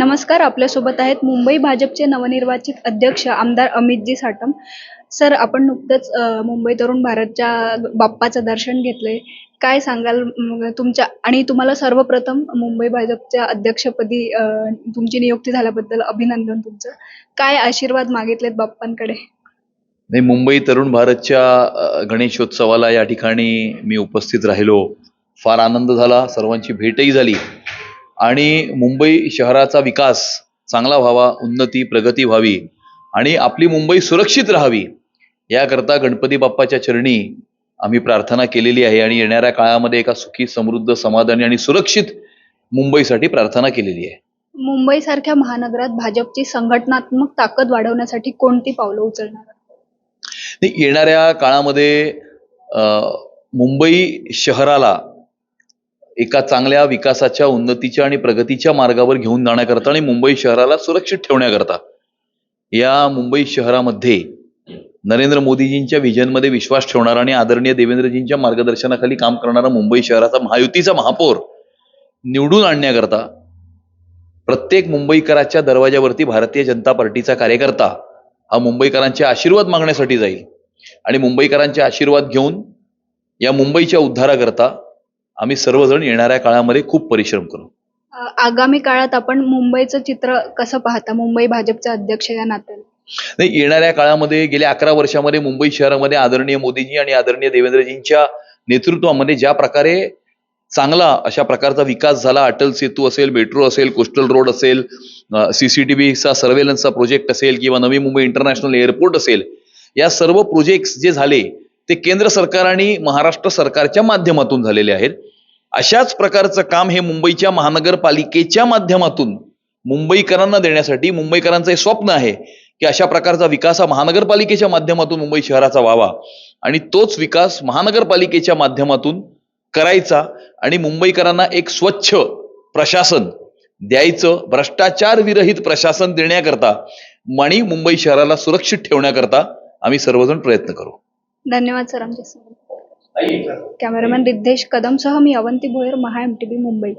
नमस्कार आपल्यासोबत आहेत मुंबई भाजपचे नवनिर्वाचित अध्यक्ष आमदार अमितजी साटम सर आपण नुकतंच मुंबई तरुण भारतच्या बाप्पाचं दर्शन घेतलंय. काय सांगाल तुमच्या आणि तुम्हाला सर्वप्रथम मुंबई भाजपच्या अध्यक्षपदी तुमची नियुक्ती झाल्याबद्दल अभिनंदन तुमचं. काय आशीर्वाद मागितलेत बाप्पांकडे? नाही मुंबई तरुण भारतच्या गणेशोत्सवाला या ठिकाणी मी उपस्थित राहिलो. फार आनंद झाला सर्वांची भेटही झाली. आणि मुंबई शहराचा विकास चांगला व्हावा उन्नती प्रगती व्हावी आणि आपली मुंबई सुरक्षित राहावी याकरता गणपती बाप्पाच्या चरणी आम्ही प्रार्थना केलेली आहे आणि येणाऱ्या काळामध्ये एका सुखी समृद्ध समाधानी आणि सुरक्षित मुंबईसाठी प्रार्थना केलेली आहे. मुंबईसारख्या महानगरात भाजपची संघटनात्मक ताकद वाढवण्यासाठी कोणती पावलं उचलणार? येणाऱ्या काळामध्ये मुंबई शहराला एका चांगल्या विकासाच्या उन्नतीच्या आणि प्रगतीच्या मार्गावर घेऊन जाण्याकरता आणि मुंबई शहराला सुरक्षित ठेवण्याकरता. या मुंबई शहरामध्ये नरेंद्र मोदीजींच्या व्हिजनमध्ये विश्वास ठेवणारा आणि आदरणीय देवेंद्रजींच्या मार्गदर्शनाखाली काम करणारा मुंबई शहराचा महायुतीचा महापौर निवडून आणण्याकरता प्रत्येक मुंबईकराच्या दरवाज्यावरती भारतीय जनता पार्टीचा कार्यकर्ता हा मुंबईकरांचे आशीर्वाद मागण्यासाठी जाईल. आणि मुंबईकरांचे आशीर्वाद घेऊन या मुंबईच्या उद्धाराकरता आम्ही सर्वजण येणाऱ्या काळामध्ये खूप परिश्रम करू. आगामी काळात आपण मुंबईचं चित्र कसं पाहता? मुंबई भाजपचे अध्यक्ष या नात्याने. नाही येणाऱ्या काळामध्ये गेल्या अकरा वर्षामध्ये मुंबई शहरामध्ये आदरणीय मोदीजी आणि आदरणीय देवेंद्रजींच्या नेतृत्वामध्ये ज्या प्रकारे चांगला अशा प्रकारचा विकास झाला अटल सेतू असेल मेट्रो असेल कोस्टल रोड असेल सीसीटीव्हीचा सर्वेलन्सचा प्रोजेक्ट असेल किंवा नवी मुंबई इंटरनॅशनल एअरपोर्ट असेल या सर्व प्रोजेक्ट्स जे झाले ते केंद्र सरकार आणि महाराष्ट्र सरकारच्या माध्यमातून झालेले आहेत. अशाच प्रकारचं काम हे मुंबईच्या महानगरपालिकेच्या माध्यमातून मुंबईकरांना देण्यासाठी मुंबईकरांचं हे स्वप्न आहे की अशा प्रकारचा विकास हा महानगरपालिकेच्या माध्यमातून मुंबई शहराचा व्हावा आणि तोच विकास महानगरपालिकेच्या माध्यमातून करायचा आणि मुंबईकरांना एक स्वच्छ प्रशासन द्यायचं भ्रष्टाचार विरहित प्रशासन देण्याकरता आणि मुंबई शहराला सुरक्षित ठेवण्याकरता आम्ही सर्वजण प्रयत्न करू. धन्यवाद सर आमच्या कॅमेरामॅन रिद्धेश कदमसह मी अवंती भोयर महा एम टी मुंबई.